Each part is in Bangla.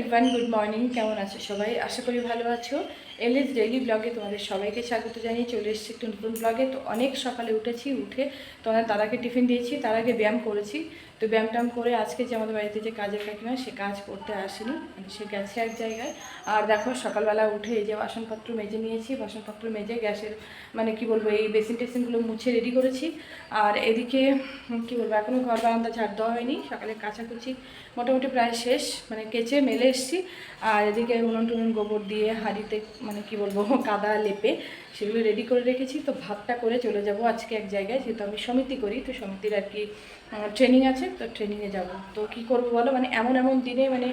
এভরিওয়ান গুড মর্নিং কেমন আছো সবাই? আশা করি ভালো আছো। এলএস ডেইলি ব্লগে তোমাদের সবাইকে স্বাগত জানিয়ে চলে এসেছি একটু নতুন ব্লগে তো অনেক সকালে উঠেছি, উঠে তোমাদের তারাকে টিফিন দিয়েছি, তার আগে ব্যায়াম করেছি। তো ব্যায়াম করে আজকে যে আমাদের বাড়িতে যে কাজের কাকিমা, সে কাজ করতে আসেনি মানে সে গেছে এক জায়গায়। আর দেখো, সকালবেলা উঠে এই যে বাসনপত্র মেজে নিয়েছি, বাসনপত্র মেজে গ্যাসের মানে কি বলব, এই বেসিন টেসিনগুলো মুছে রেডি করেছি। আর এদিকে, কি বলব এখনও ঘর বারান্দা ঝাড় দেওয়া হয়নি সকালে কাচাকুচি মোটামুটি প্রায় শেষ মানে কেচে মেলে এসেছি। আর এদিকে উনুন টুনুন গোবর দিয়ে হাঁড়িতে মানে কি বলব, কাদা লেপে সেগুলো রেডি করে রেখেছি। তো ভাতটা করে চলে যাব আজকে এক জায়গায়, যেহেতু আমি সমিতি করি, তো সমিতির আর কি ট্রেনিং আছে, তো ট্রেনিংয়ে যাব। তো কি করব বলো? মানে এমন এমন দিনে মানে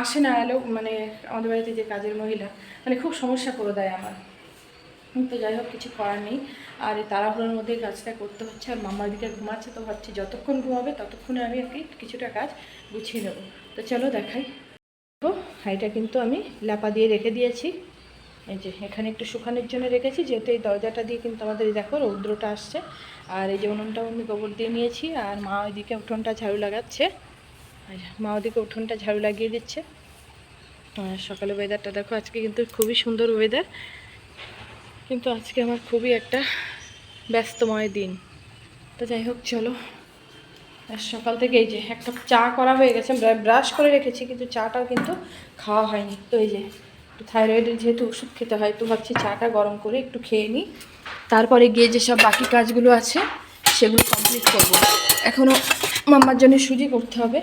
আসে না এলো মানে আমাদের বাড়িতে যে কাজের মহিলা মানে খুব সমস্যা করে দেয় আমার। তো যাই হোক, কিছু করার নেই। আর এই তাড়াহুড়োর মধ্যে কাজটা করতে হচ্ছে, আর মামার দিকে ঘুমাচ্ছে, তো ভাবছি যতক্ষণ ঘুমাবে ততক্ষণে আমি আর কি কিছুটা কাজ গুছিয়ে নেব। তো চলো দেখাই। তো হাঁড়িটা কিন্তু আমি ল্যাপা দিয়ে রেখে দিয়েছি। এই যে, এখানে একটু শুকানোর জন্য রেখেছি, যেহেতু এই দরজাটা দিয়ে কিন্তু আমাদের দেখো রৌদ্রটা আসছে। আর এই যে উনুনটাও আমি গোবর দিয়ে নিয়েছি, আর মা ওইদিকে উঠোনটা ঝাড়ু লাগাচ্ছে। আর মা ওদিকে উঠোনটা ঝাড়ু লাগিয়ে দিচ্ছে। আর সকালে ওয়েদারটা দেখো, আজকে কিন্তু খুবই সুন্দর ওয়েদার কিন্তু আজকে আমার খুবই একটা ব্যস্তময় দিন। তো যাই হোক, চলো। সকাল থেকে এই যে একটা চা করা হয়ে গেছে ব্রাশ করে রেখেছি, কিন্তু চাটাও কিন্তু খাওয়া হয়নি। তো এই যে থাইরয়েডের যেহেতু ওষুধ খেতে হয়, তো ভাবছি চাটা গরম করে একটু খেয়ে নিই। তারপরে গিয়ে যেসব বাকি কাজগুলো আছে, সেগুলো কমপ্লিট করব। এখনও মাম্মার জন্য সুজি করতে হবে।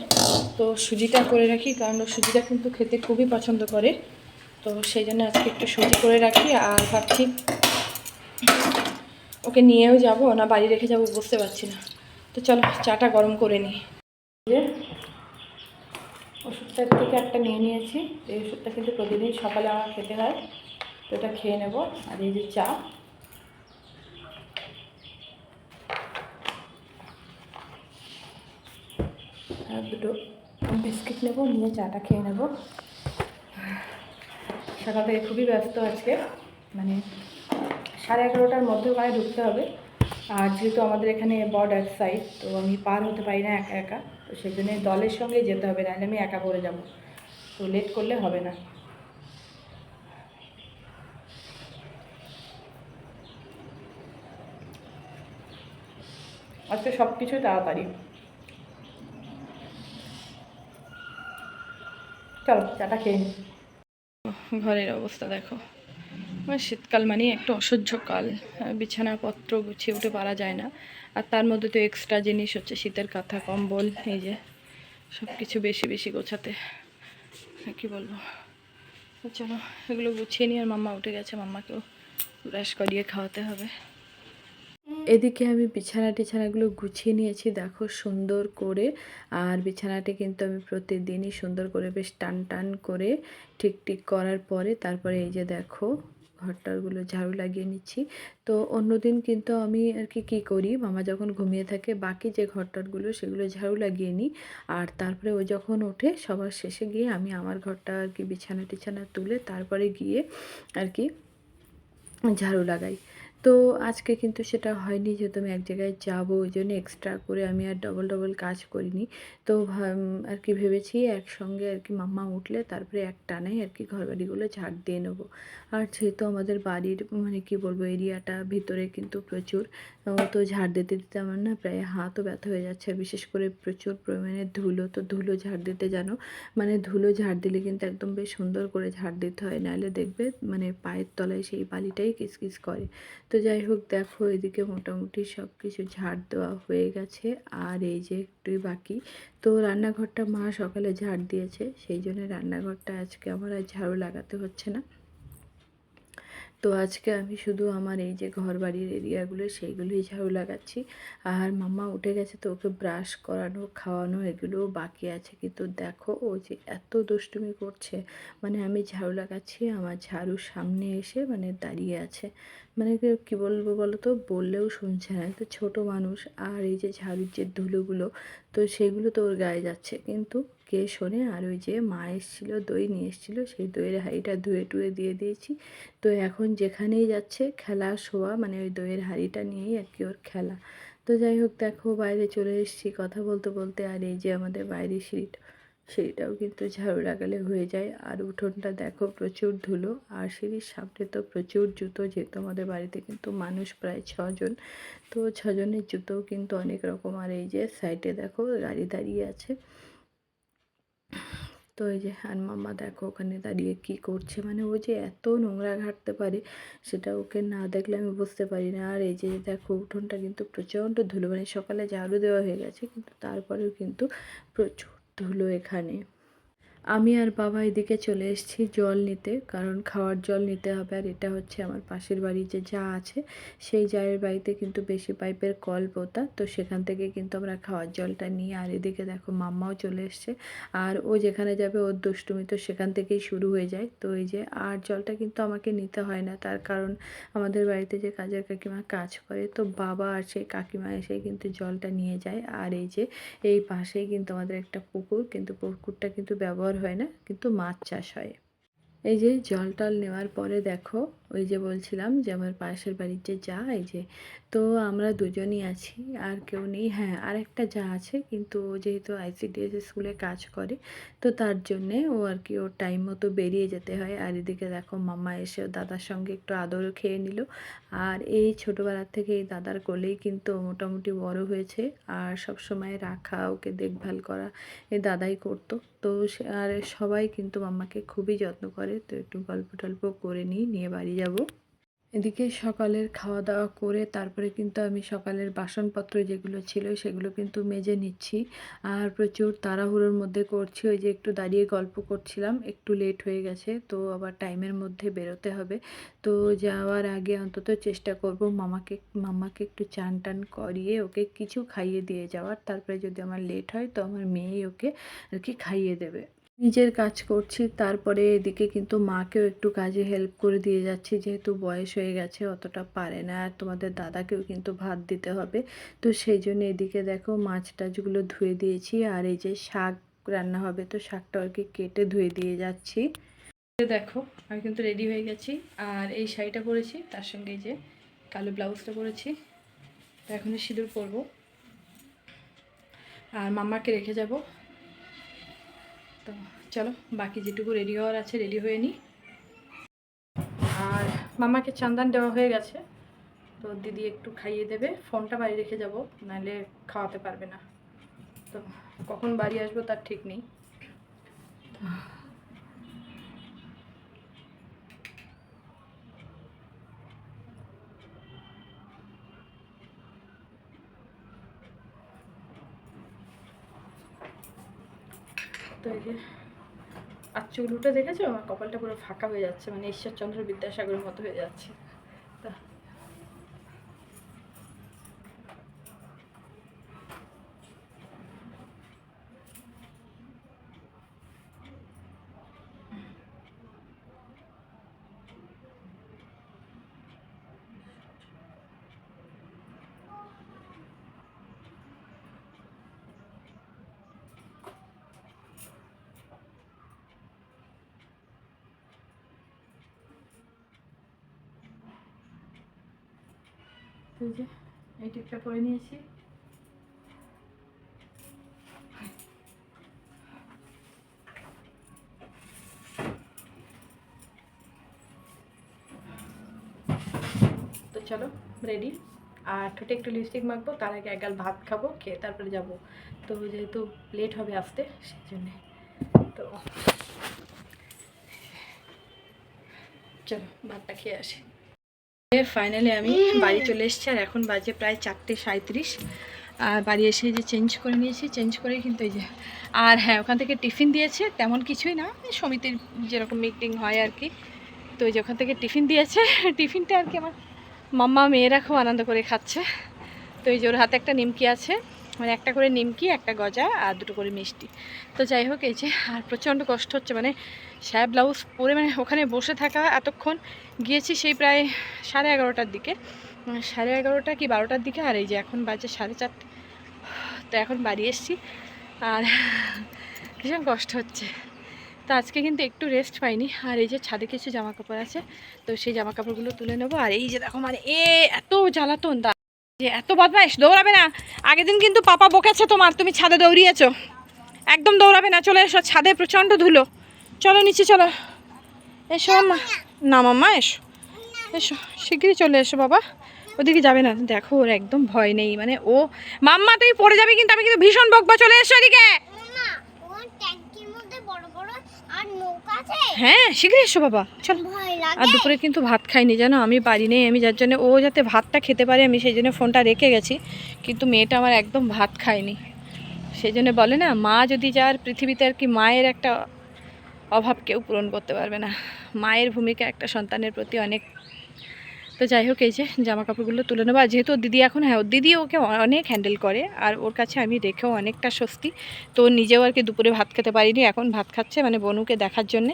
তো সুজিটা করে রাখি, কারণ সুজিটা কিন্তু খেতে খুবই পছন্দ করে। তো সেই জন্য আজকে একটু সুজি করে রাখি, আর ভাবছি ওকে নিয়েও যাব, না বাড়ি রেখে যাব বুঝতে পারছি না। তো চলো, চাটা গরম করে নিই। ওষুধটার থেকে একটা নিয়ে নিয়েছি। এই ওষুধটা কিন্তু প্রতিদিন সকালে আমার খেতে হয়, তো এটা খেয়ে নেব। আর এই যে চা। আর দুটো বিস্কিট নেব, নিয়ে চাটা খেয়ে নেব। সকাল থেকে খুবই ব্যস্ত আজকে। মানে সাড়ে এগারোটার মধ্যে গায়ে ঢুকতে হবে। আর যেহেতু আমাদের এখানে বর্ডার সাইড তো আমি পার হতে পারি না একা একা, তো সেই জন্য দলের সঙ্গে যেতে হবে, নাহলে আমি একা করে যাব। তো লেট করলে হবে না। আজকে সব কিছু তাড়াতাড়ি। চলো চাটা খেয়ে ঘরের অবস্থা দেখো। শীতকাল মানেই একটা অসহ্য কাল। বিছানাপত্র গুছিয়ে উঠে পারা যায় না। আর তার মধ্যে তো এক্সট্রা জিনিস হচ্ছে, শীতের কাঁথা, কম্বল, এই যে সব কিছু বেশি বেশি গোছাতে। কি বলব? চলো, এগুলো গুছিয়ে নিয়ে আর মাম্মা উঠে গেছে। মাম্মাকেও ব্রাশ করিয়ে খাওয়াতে হবে। এদিকে আমি বিছানা টিছানাগুলো গুছিয়ে নিয়েছি, দেখো সুন্দর করে। আর বিছানাটি কিন্তু আমি প্রতিদিনই সুন্দর করে বেশ টান টান করে ঠিক ঠিক করার পরে, তারপরে এই যে দেখো ঘরটারগুলো ঝাড়ু লাগিয়ে নিচ্ছি। তো অন্যদিন কিন্তু আমি আর কি কী করি, মামা যখন ঘুমিয়ে থাকে, বাকি যে ঘরটারগুলো সেগুলো ঝাড়ু লাগিয়ে নিই। আর তারপরে ও যখন ওঠে, সবার শেষে গিয়ে আমি আমার ঘরটা আর কি বিছানা টিছানা তুলে তারপরে গিয়ে আর কি ঝাড়ু লাগাই। তো আজকে কিন্তু সেটা হয়নি যেহেতু আমি এক জায়গায় যাব, ওই জন্য এক্সট্রা করে আমি আর ডবল ডবল কাজ করিনি। তো আর কি ভেবেছি, একসঙ্গে আর কি মাম্মা উঠলে তারপরে এক টানাই আর কি ঘর বাড়িগুলো ঝাড় দিয়ে নেব। আর যেহেতু আমাদের বাড়ির মানে কি বলব, এরিয়াটা ভিতরে কিন্তু প্রচুর তো ঝাড় দিতে দিতে আমার না প্রায় হাতও ব্যথা হয়ে যাচ্ছে। বিশেষ করে প্রচুর পরিমাণে ধুলো, তো ধুলো ঝাড় দিতে জানো মানে ধুলো ঝাড় দিলে কিন্তু একদম বেশ সুন্দর করে ঝাড় দিতে হয়। নাহলে দেখবে মানে পায়ের তলায় সেই বালিটাই কিসকিস করে। তো যাই হোক, দেখো এদিকে মোটামুটি সব কিছু ঝাড় দেওয়া হয়ে গেছে। আর এই যে একটুই বাকি। তো রান্নাঘরটা মা সকালে ঝাড় দিয়েছে, সেই জন্য রান্নাঘরটা আজকে আমার আর ঝাড়ু লাগাতে হচ্ছে না। তো আজকে আমি শুধু আমার এই যে ঘর বাড়ির এরিয়াগুলো সেইগুলোই ঝাড়ু লাগাচ্ছি। আর মাম্মা উঠে গেছে তো ওকে ব্রাশ করানো, খাওয়ানো এগুলোও বাকি আছে। কিন্তু দেখো ও যে এত দুষ্টুমি করছে। মানে আমি ঝাড়ু লাগাচ্ছি, আমার ঝাড়ুর সামনে এসে মানে দাঁড়িয়ে আছে। মানে কি বলব বলো তো বললেও শুনছে না। তো ছোট মানুষ আর এই যে ঝাড়ুর যে ধুলোগুলো, তো সেগুলো তো ওর গায়ে যাচ্ছে। কিন্তু কে শোনে? আর ওই যে মা এসেছিল, দই নিয়ে এসেছিল, সেই দইয়ের হাঁড়িটা ধুয়ে টুয়ে দিয়ে দিয়েছি। তো এখন যেখানেই যাচ্ছে, খেলা, শোয়া মানে ওই দইয়ের হাঁড়িটা নিয়েই আর কি ওর খেলা। তো যাই হোক, দেখো বাইরে চলে এসেছি কথা বলতে বলতে, আর এই যে আমাদের বাইরের সিঁড়িটা সেইটাও কিন্তু ঝাড়ু লাগালে হয়ে যায়। আর উঠোনটা দেখো প্রচুর ধুলো, আর সিঁড়ির সামনে তো প্রচুর জুতো, যেহেতু আমাদের বাড়িতে কিন্তু মানুষ প্রায় ছজন, তো ছজনের জুতোও কিন্তু অনেক রকম। আর এই যে সাইডে দেখো, গাড়ি দাঁড়িয়ে আছে। তো এই যে আর মাম্মা দেখো ওখানে দাঁড়িয়ে কি করছে? মানে ও যে এত নোংরা ঘাটতে পারে, সেটা ওকে না দেখলে আমি বুঝতে পারি না। আর এই যে দেখো উঠোনটা কিন্তু প্রচণ্ড ধুলো মানে সকালে ঝাড়ু দেওয়া হয়ে গেছে, কিন্তু তারপরেও কিন্তু প্রচুর ধুলো এখানে। আমি আর বাবা এদিকে চলে এসেছি জল নিতে, কারণ খাওয়ার জল নিতে হবে আর এটা হচ্ছে আমার পাশের বাড়ি যে যা আছে, সেই জায়ের বাড়িতে কিন্তু বেশি পাইপের কল পোতা, তো সেখান থেকে কিন্তু আমরা খাওয়ার জলটা নিই আর এদিকে দেখো মাম্মাও চলে এসছে। আর ও যেখানে যাবে, ওর দুষ্টুমি তো সেখান থেকেই শুরু হয়ে যায়। তো এই যে আর জলটা কিন্তু আমাকে নিতে হয় না, তার কারণ আমাদের বাড়িতে যে কাজের কাকিমা কাজ করে, তো বাবা আর সেই কাকিমা এসে কিন্তু জলটা নিয়ে যায়। আর এই যে এই পাশেই কিন্তু আমাদের একটা পুকুর, কিন্তু পুকুরটা কিন্তু ব্যবহার হয় না কিন্তু মাছ চাষ হয়। এই যে জল টল নেওয়ার পরে দেখো ওই যে বলছিলাম যে আমার পাশের বাড়ির যে যা, এই যে। তো আমরা দুজনই আছি, আর কেউ নেই। হ্যাঁ আর একটা যা আছে, কিন্তু ও যেহেতু আইসিডিএস স্কুলে কাজ করে, তো তার জন্যে ও আর কি ওর টাইম মতো বেরিয়ে যেতে হয়। আর এদিকে দেখো মাম্মা এসে দাদার সঙ্গে একটু আদরও খেয়ে নিল। আর এই ছোটোবেলার থেকে এই দাদার কোলেই কিন্তু মোটামুটি বড় হয়েছে। আর সব সময় রাখা, ওকে দেখভাল করা এ দাদাই করতো। তো আর সবাই কিন্তু মাম্মাকে খুবই যত্ন করে। তো একটু গল্প টল্প করে নিই, নিয়ে বাড়ি যাব। এদিকে সকালের খাওয়া দাওয়া করে তারপরে কিন্তু আমি সকালের বাসনপত্র যেগুলো ছিল সেগুলো কিন্তু মেজে নিচ্ছি। আর প্রচুর তাড়াহুড়োর মধ্যে করছি। ওই যে একটু দাঁড়িয়ে গল্প করছিলাম, একটু লেট হয়ে গেছে, তো আবার টাইমের মধ্যে বেরোতে হবে। তো যাওয়ার আগে অন্তত চেষ্টা করব মামাকে মামাকে একটু চান টান করিয়ে ওকে কিছু খাইয়ে দিয়ে যাওয়ার। তারপরে যদি আমার লেট হয় তো আমার মেয়েই ওকে আর কি খাইয়ে দেবে। নিজের কাজ করছি, তারপরে এদিকে কিন্তু মাকেও একটু কাজে হেল্প করে দিয়ে যাচ্ছি, যেহেতু বয়স হয়ে গেছে, অতটা পারে না। আর তোমাদের দাদাকেও কিন্তু ভাত দিতে হবে। তো সেই জন্য এদিকে দেখো মাছ টাছগুলো ধুয়ে দিয়েছি, আর এই যে শাক রান্না হবে, তো শাকটা আর কি কেটে ধুয়ে দিয়ে যাচ্ছি। দেখো, আমি কিন্তু রেডি হয়ে গেছি। আর এই শাড়িটা পরেছি, তার সঙ্গে যে কালো ব্লাউজটা পরেছি। তো এখন সিঁদুর পরবো। আর মামাকে রেখে যাব। তো চলো, বাকি যেটুকু রেডি হওয়ার আছে রেডি হয়ে নিই আর মামাকে চান্দান দেওয়া হয়ে গেছে। তো দিদি একটু খাইয়ে দেবে, ফোনটা বাড়ি রেখে যাব, নাহলে খাওয়াতে পারবে না। তো কখন বাড়ি আসব তার ঠিক নেই। তো এই যে আর চুলুটা দেখেছ? আমার কপালটা পুরো ফাঁকা হয়ে যাচ্ছে মানে ঈশ্বরচন্দ্র বিদ্যাসাগরের মতো হয়ে যাচ্ছে তা তো যে, এই টিপটা করে নিয়েছি। তো চলো রেডি আর ঠোঁটে একটু লিপস্টিক মাখবো, তার আগে একগাল ভাত খাব, খেয়ে তারপরে যাব। তো যেহেতু লেট হবে আসতে সেই জন্যে তো, চলো, ভাতটা খেয়ে আসি। ফাইনালি আমি বাড়ি চলে এসেছি আর এখন বাজে প্রায় চারটে সাঁত্রিশ আর বাড়ি এসে যে চেঞ্জ করে নিয়েছি চেঞ্জ করে কিন্তু এই যে, আর হ্যাঁ ওখান থেকে টিফিন দিয়েছে, তেমন কিছুই না সমিতির যেরকম মিটিং হয় আর কি। তো ওই যে ওখান থেকে টিফিন দিয়েছে, টিফিনটা আর কি আমার মাম্মা, মেয়েরা খুব আনন্দ করে খাচ্ছে। তো এই যে ওর হাতে একটা নিমকি আছে মানে একটা করে নিমকি, একটা গজা আর দুটো করে মিষ্টি। তো যাই হোক, এই যে, আর প্রচণ্ড কষ্ট হচ্ছে মানে স্যাব ব্লাউজ পরে মানে ওখানে বসে থাকা এতক্ষণ, গিয়েছি সেই প্রায় সাড়ে এগারোটার দিকে। সাড়ে এগারোটা কি বারোটার দিকে, আর এই যে এখন বাজে সাড়ে চারটে। তো এখন বাড়ি এসছি, আর ভীষণ কষ্ট হচ্ছে। তো আজকে কিন্তু একটু রেস্ট পাইনি, আর এই যে ছাদে কিছু জামা কাপড় আছে, তো সেই জামা কাপড়গুলো তুলে নেব। আর এই যে দেখো মানে এ এত জ্বালাতন দা যে এত বদমাইশ, দৌড়াবে না। আগের দিন কিন্তু পাপা বকেছে তোমার, তুমি ছাদে দৌড়িয়েছো। একদম দৌড়াবে না, চলে এসো, ছাদে প্রচণ্ড ধুলো। চলো নিচে চলো। এসো মা। না মাম্মা, এসো। এসো, শিগগিরই চলে এসো বাবা। ওদিকে যাবে না। দেখো, ওর একদম ভয় নেই মানে ও মাম্মা তুই পড়ে যাবে কিন্তু আমি কিন্তু ভীষণ বকবা চলে এসো এদিকে না ওর ট্যাঙ্কির মধ্যে বড় বড় আর নৌকা আছে হ্যাঁ শীঘ্রই এসো বাবা। চল। আর দুপুরে কিন্তু ভাত খাইনি জানো? আমি বাড়ি নেই আমি যার জন্য ও যাতে ভাতটা খেতে পারে আমি সেই জন্য ফোনটা রেখে গেছি। কিন্তু মেয়েটা আমার একদম ভাত খায়নি। সেই জন্য বলে না মা যদি যার পৃথিবীতে আর কি মায়ের একটা অভাব কেউ পূরণ করতে পারবে না। মায়ের ভূমিকা একটা সন্তানের প্রতি অনেক তো যাই হোক, এই যে জামা কাপড়গুলো তুলে নেব। আর যেহেতু দিদি এখন হ্যাঁ দিদি ওকে অনেক হ্যান্ডেল করে। আর ওর কাছে আমি রেখেও অনেকটা স্বস্তি। তো নিজেও আর কি দুপুরে ভাত খেতে পারিনি, এখন ভাত খাচ্ছে মানে বনুকে দেখার জন্যে।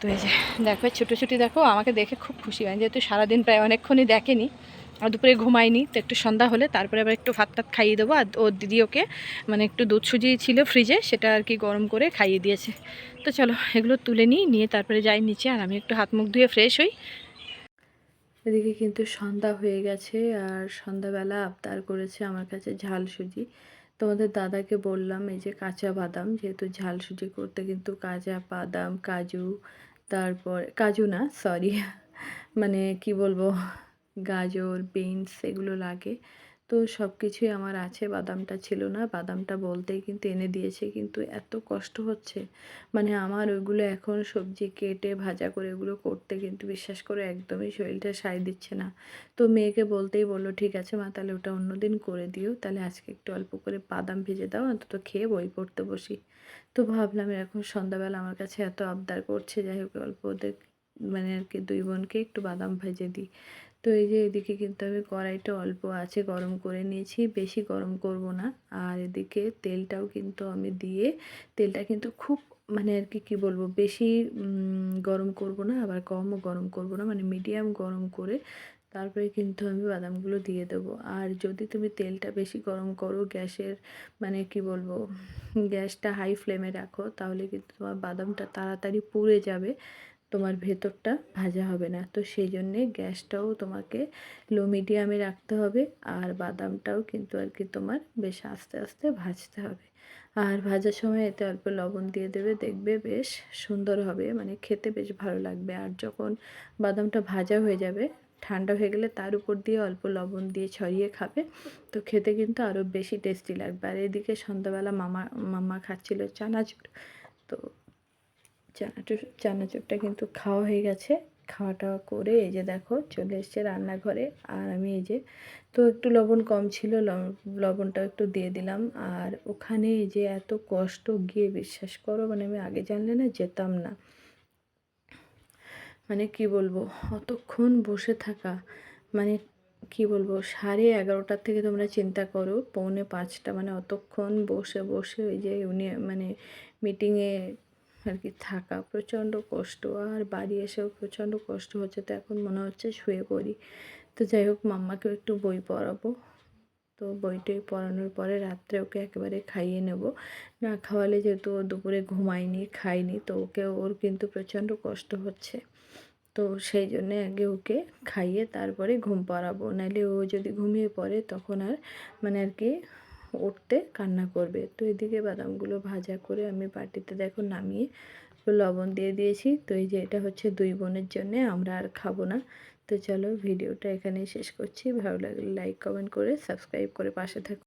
তো এই যে, দেখো ছুটো ছুটি দেখো, আমাকে দেখে খুব খুশি হয়। যেহেতু সারাদিন প্রায় অনেকক্ষণই দেখেনি, আর দুপুরে ঘুমায়নি তো একটু সন্ধ্যা হলে তারপরে আবার একটু ভাত টাত খাইয়ে দেবো। আর ওর দিদি ওকে মানে একটু দুধ সুজি ছিল ফ্রিজে সেটা আর কি গরম করে খাইয়ে দিয়েছে। তো চলো, এগুলো তুলে নিই, নিয়ে তারপরে যাই নিচে। আর আমি একটু হাত মুখ ধুয়ে ফ্রেশ হই। এদিকে কিন্তু সন্ধ্যা হয়ে গেছে আর সন্ধ্যাবেলা আবদার করেছে আমার কাছে ঝাল সুজি। তোমাদের দাদাকে বললাম, এই যে কাঁচা বাদাম, যেহেতু ঝাল সুজি করতে কিন্তু কাঁচা বাদাম, কাজু, তারপর কাজু না সরি মানে কি বলব, গাজর বিনস এগুলো লাগে। তো সব কিছুই আমার আছে, বাদামটা ছিল না, বাদামটা বলতেই কিন্তু এনে দিয়েছে, কিন্তু এত কষ্ট হচ্ছে। মানে আমার ওইগুলো এখন সবজি কেটে ভাজা করে ওগুলো করতে কিন্তু বিশ্বাস করে একদমই শরীরটা সায় দিচ্ছে না। তো মেয়েকে বলতেই বলল, ঠিক আছে মা, তাহলে ওটা অন্যদিন করে দিও, তাহলে আজকে একটু অল্প করে বাদাম ভেজে দাও, অন্তত খেয়ে বই পড়তে বসি। তো ভাবলাম এরকম সন্ধ্যাবেলা আমার কাছে এত আবদার করছে, যাই হোক অল্প ওদের মানে আর কি দুই বোনকে একটু বাদাম ভেজে দিই। তো এই যে এদিকে কিন্তু আমি কড়াইটা অল্প আছে, গরম করে নিয়েছি। বেশি গরম করব না। আর এদিকে তেলটাও কিন্তু আমি দিয়ে, তেলটা কিন্তু খুব মানে আর কি, কী বলব, বেশি গরম করব না, আবার কমও গরম করব না মানে মিডিয়াম গরম করে তারপরে কিন্তু আমি বাদামগুলো দিয়ে দেবো। আর যদি তুমি তেলটা বেশি গরম করো, গ্যাসের মানে কি বলব, গ্যাসটা হাই ফ্লেমে রাখো, তাহলে কিন্তু তোমার বাদামটা তাড়াতাড়ি পুড়ে যাবে। তোমার ভেতরটা ভাজা হবে না। তো সেই জন্যে গ্যাসটাও তোমাকে লো মিডিয়ামে রাখতে হবে আর বাদামটাও কিন্তু আর কি তোমার বেশ আস্তে আস্তে ভাজতে হবে। আর ভাজার সময় এতে অল্প লবণ দিয়ে দেবে, দেখবে বেশ সুন্দর হবে মানে খেতে বেশ ভালো লাগবে। আর যখন বাদামটা ভাজা হয়ে যাবে, ঠান্ডা হয়ে গেলে তার উপর দিয়ে অল্প লবণ দিয়ে ছড়িয়ে খাবে, তো খেতে কিন্তু আরও বেশি টেস্টি লাগবে। আর এদিকে সন্ধ্যাবেলা মামা মামা খাচ্ছিল চানাচুর, তো চানাচুর চানাচুরটা কিন্তু খাওয়া হয়ে গেছে। খাওয়া টাওয়া করে এই যে দেখো চলে এসছে রান্নাঘরে। আর আমি এই যে, তো একটু লবণ কম ছিল লবণটা একটু দিয়ে দিলাম। আর ওখানে এই যে এত কষ্ট, গিয়ে বিশ্বাস করো মানে আমি আগে জানলে না যেতাম না। মানে কি বলব, অতক্ষণ বসে থাকা মানে কি বলব, সাড়ে এগারোটার থেকে তোমরা চিন্তা করো, পৌনে পাঁচটা মানে অতক্ষণ বসে বসে ওই যে উনি মানে মিটিংয়ে আর কি থাকা প্রচণ্ড কষ্ট আর বাড়ি এসেও প্রচণ্ড কষ্ট হচ্ছে তো এখন মনে হচ্ছে শুয়ে পড়ি। তো যাই হোক, মাম্মাকেও একটু বই পড়াবো। তো বইটই পড়ানোর পরে রাত্রে ওকে একেবারে খাইয়ে নেব। না খাওয়ালে যেহেতু ও দুপুরে ঘুমায়নি, খায়নি, তো ওকে, ওর কিন্তু প্রচণ্ড কষ্ট হচ্ছে। তো সেই জন্যে আগে ওকে খাইয়ে তারপরে ঘুম পাড়াবো। নাহলে ও যদি ঘুমিয়ে পড়ে তখন আর মানে আর কি উঠতে কান্না করবে। তো এদিকে বাদামগুলো ভাজা করে আমি বাটিতে দেখো নামিয়ে লবণ দিয়ে দিয়েছি। তো এই যে এটা হচ্ছে দুই বোনের জন্যে, আমরা আর খাব না। তো চলো ভিডিওটা এখানেই শেষ করছি। ভালো লাগলে লাইক কমেন্ট করে সাবস্ক্রাইব করে পাশে থাকো